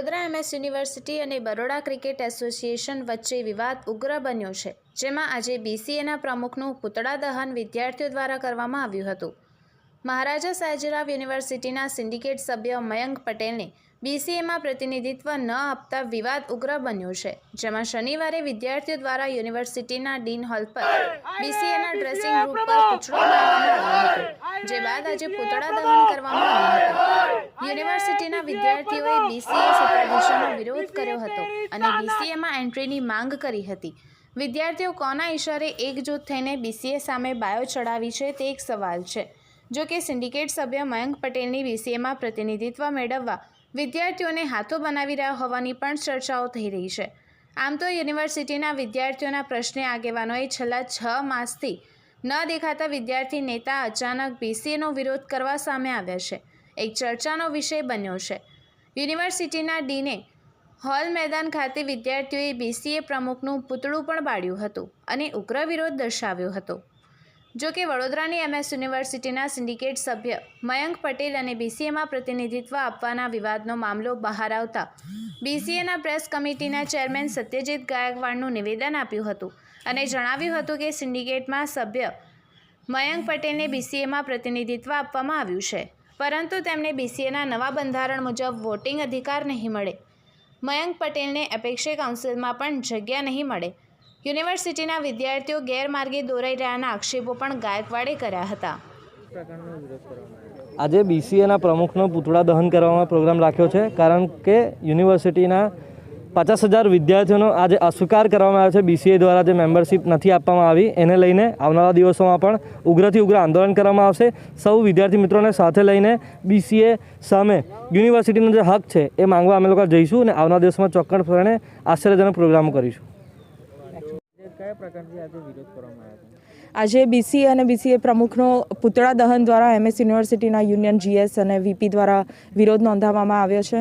Vadodara MS university અને Baroda cricket association વચ્ચે વિવાદ ઉગ્ર બન્યો છે જેમાં આજે બીસીએના પ્રમુખનું પૂતળા દહન વિદ્યાર્થીઓ દ્વારા કરવામાં આવ્યું હતું. મહારાજા સયાજીરાવ યુનિવર્સિટીના સિન્ડિકેટ સભ્ય મયંક પટેલને બીસીએમાં પ્રતિનિધિત્વ ન આપતા વિવાદ ઉગ્ર બન્યો છે જેમાં શનિવારે વિદ્યાર્થીઓ દ્વારા યુનિવર્સિટીના ડીન હોલ પર બીસીએના ડ્રેસિંગ રૂમ પર પૂતળો મારવામાં આવ્યો હતો. જે બાદ આજે પૂતળા દહન કરવામાં આવ્યું હતું. યુનિવર્સિટીના વિદ્યાર્થીઓએ બીસીએ સુપરવિઝનનો વિરોધ કર્યો હતો અને બીસીએમાં એન્ટ્રીની માંગ કરી હતી. વિદ્યાર્થીઓ કોના ઇશારે એકજૂથ થઈને બીસીએ સામે બાયો ચડાવી છે તે એક સવાલ છે. જો કે સિન્ડિકેટ સભ્ય મયંક પટેલની બીસીએમાં પ્રતિનિધિત્વ મેળવવા વિદ્યાર્થીઓને હાથો બનાવી રહ્યા હોવાની પણ ચર્ચાઓ થઈ રહી છે. આમ તો યુનિવર્સિટીના વિદ્યાર્થીઓના પ્રશ્ને આગેવાનોએ છેલ્લા છ માસથી ન દેખાતા વિદ્યાર્થી નેતા અચાનક બીસીએનો વિરોધ કરવા સામે આવ્યા છે. એક ચર્ચાનો વિષય બન્યો છે. યુનિવર્સિટીના ડીને હોલ મેદાન ખાતે વિદ્યાર્થીઓએ બીસીએ પ્રમુખનું પૂતળું પણ બાળ્યું હતું અને ઉગ્ર વિરોધ દર્શાવ્યો હતો. જો કે વડોદરાની એમએસ યુનિવર્સિટીના સિન્ડિકેટ સભ્ય મયંક પટેલ અને બીસીએમાં પ્રતિનિધિત્વ આપવાના વિવાદનો મામલો બહાર આવતા બીસીએના પ્રેસ કમિટીના ચેરમેન સત્યજીત ગાયકવાડનું નિવેદન આપ્યું હતું અને જણાવ્યું હતું કે સિન્ડિકેટમાં સભ્ય મયંક પટેલને બીસીએમાં પ્રતિનિધિત્વ આપવામાં આવ્યું છે. પરંતુ તેમને બીસીએના નવા બંધારણ મુજબ વોટિંગ અધિકાર નહીં મળે. મયંક પટેલને અપેક્ષે કાઉન્સિલમાં પણ જગ્યા નહીં મળે. યુનિવર્સિટીના વિદ્યાર્થીઓ ગેરમાર્ગે દોરાઈ રહ્યાના આક્ષેપો પણ ગાયકવાડે કર્યા હતા. આજે બીસીએના પ્રમુખનો પૂતળા દહન કરવામાં પ્રોગ્રામ રાખ્યો છે, કારણ કે યુનિવર્સિટીના પચાસ હજાર વિદ્યાર્થીઓનો આજે અસ્વીકાર કરવામાં આવ્યો છે. બીસીએ દ્વારા જે મેમ્બરશિપ નથી આપવામાં આવી, એને લઈને આવનારા દિવસોમાં પણ ઉગ્રથી ઉગ્ર આંદોલન કરવામાં આવશે. સૌ વિદ્યાર્થી મિત્રોને સાથે લઈને બીસીએ સામે યુનિવર્સિટીનો જે હક છે, એ માંગવા અમે લોકો જઈશું અને આવનારા દિવસમાં ચોક્કસપણે આશ્ચર્યજનક પ્રોગ્રામો કરીશું. કયા પ્રકારથી આજે વિરોધ કરવામાં આવ્યો આજે બીસીએ અને બીસીએ પ્રમુખનો પૂતળા દહન દ્વારા એમએસ યુનિવર્સિટીના યુનિયન જીએસ અને વીપી દ્વારા વિરોધ નોંધાવવામાં આવ્યો છે.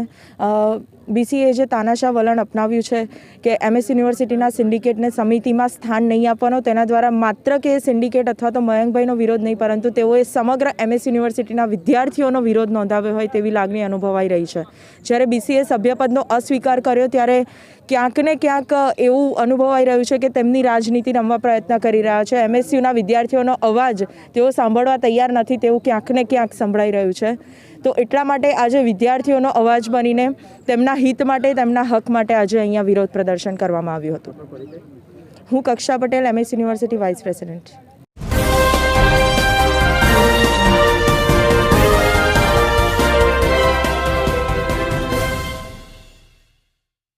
બીસીએ જે તાનાશાહ વલણ અપનાવ્યું છે કે એમએસ યુનિવર્સિટીના સિન્ડિકેટને સમિતિમાં સ્થાન નહીં આપવાનો, તેના દ્વારા માત્ર કે સિન્ડિકેટ અથવા તો મયંકભાઈનો વિરોધ નહીં, પરંતુ તેઓએ સમગ્ર એમએસ યુનિવર્સિટીના વિદ્યાર્થીઓનો વિરોધ નોંધાવ્યો હોય તેવી લાગણી અનુભવાઈ રહી છે. જ્યારે બીસીએ સભ્યપદનો અસ્વીકાર કર્યો, ત્યારે ક્યાંક ને ક્યાંક એવું અનુભવાઈ રહ્યું છે કે તેમની રાજનીતિ રમવા પ્રયત્ન કરી રહ્યા છે. એમએસયુના વિદ્યાર્થીઓનો અવાજ તેઓ સાંભળવા તૈયાર નથી તેવું ક્યાંક ને ક્યાંક સંભળાઈ રહ્યું છે. તો એટલા માટે આજે વિદ્યાર્થીઓનો અવાજ બનીને તેમના હિત માટે, તેમના હક માટે આજે અહીંયા વિરોધ પ્રદર્શન કરવામાં આવ્યું હતું. હું Kaksha Patel MS university vice president